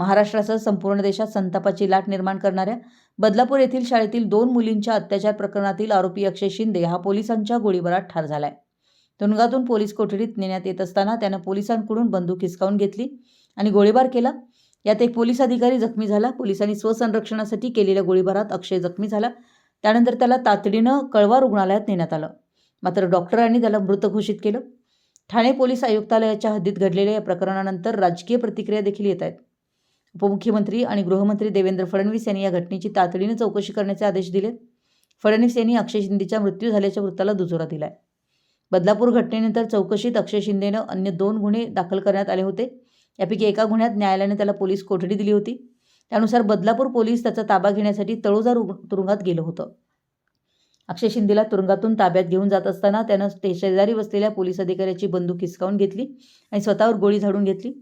महाराष्ट्रासह संपूर्ण देशात संतापाची लाट निर्माण करणाऱ्या बदलापूर येथील शाळेतील दोन मुलींच्या अत्याचार प्रकरणातील आरोपी अक्षय शिंदे हा पोलिसांच्या गोळीबारात ठार झालाय. तुरुंगातून पोलीस कोठडीत नेण्यात येत असताना त्यानं पोलिसांकडून बंदूक हिसकावून घेतली आणि गोळीबार केला. यात एक पोलीस अधिकारी जखमी झाला. पोलिसांनी स्वसंरक्षणासाठी केलेल्या गोळीबारात अक्षय जखमी झाला. त्यानंतर त्याला तातडीनं कळवा रुग्णालयात नेण्यात आलं. मात्र डॉक्टरांनी त्याला मृत घोषित केलं. ठाणे पोलीस आयुक्तालयाच्या हद्दीत घडलेल्या या प्रकरणानंतर राजकीय प्रतिक्रिया देखील येत आहेत. उपमुख्यमंत्री आणि गृहमंत्री देवेंद्र फडणवीस यांनी या घटनेची तातडीने चौकशी करण्याचे आदेश दिलेत. फडणवीस यांनी अक्षय शिंदेच्या मृत्यू झाल्याच्या वृत्ताला दुजोरा दिलाय. बदलापूर घटनेनंतर चौकशीत अक्षय शिंदेनं अन्य दोन गुन्हे दाखल करण्यात आले होते. यापैकी एका गुन्ह्यात न्यायालयाने त्याला पोलीस कोठडी दिली होती. त्यानुसार बदलापूर पोलीस त्याचा ताबा घेण्यासाठी तळोजा तुरुंगात गेलं होतं. अक्षय शिंदेला तुरुंगातून ताब्यात घेऊन जात असताना त्यानं ते शेजारी बसलेल्या पोलीस अधिकाऱ्याची बंदूक हिसकावून घेतली आणि स्वतःवर गोळी झाडून घेतली.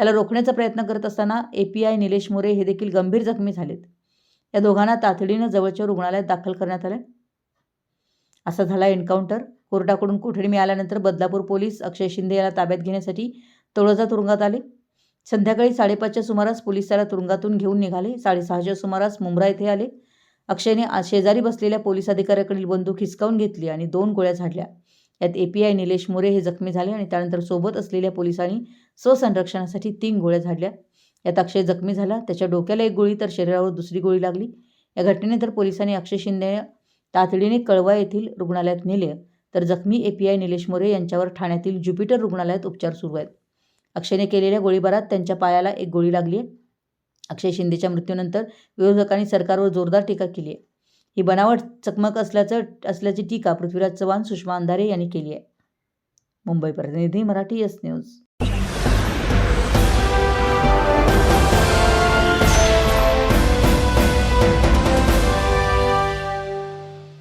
त्याला रोखण्याचा प्रयत्न करत असताना A P I Nilesh More हे देखील गंभीर जखमी झालेत. या दोघांना तातडीनं जवळच्या रुग्णालयात दाखल करण्यात आलं असा झाला एन्काउंटर. कोर्टाकडून कोठडी मिळाल्यानंतर बदलापूर पोलीस अक्षय शिंदे याला ताब्यात घेण्यासाठी तळोजा तुरुंगात आले. संध्याकाळी साडेपाचच्या सुमारास पोलीस त्याला तुरुंगातून घेऊन निघाले. साडेसहाच्या सुमारास मुंब्रा येथे आले. अक्षयने शेजारी बसलेल्या पोलीस अधिकाऱ्याकडील बंदूक हिसकावून घेतली आणि दोन गोळ्या झाडल्या. यात A P I Nilesh More हे जखमी झाले आणि त्यानंतर सोबत असलेल्या पोलिसांनी स्वसंरक्षणासाठी तीन गोळ्या झाडल्या. यात अक्षय जखमी झाला. त्याच्या डोक्याला एक गोळी तर शरीरावर दुसरी गोळी लागली. या घटनेनंतर पोलिसांनी अक्षय शिंदे तातडीने कळवा येथील रुग्णालयात नेले. तर जखमी A P I Nilesh More यांच्यावर ठाण्यातील ज्युपिटर रुग्णालयात उपचार सुरू आहेत. अक्षयने केलेल्या गोळीबारात त्यांच्या पायाला एक गोळी लागली आहे. अक्षय शिंदेच्या मृत्यूनंतर विरोधकांनी सरकारवर जोरदार टीका केली आहे. ही बनावट चकमक असल्याचं असल्याची टीका पृथ्वीराज चव्हाण सुषमा अंधारे यांनी केली आहे. मुंबई प्रतिनिधी मराठी एस न्यूज.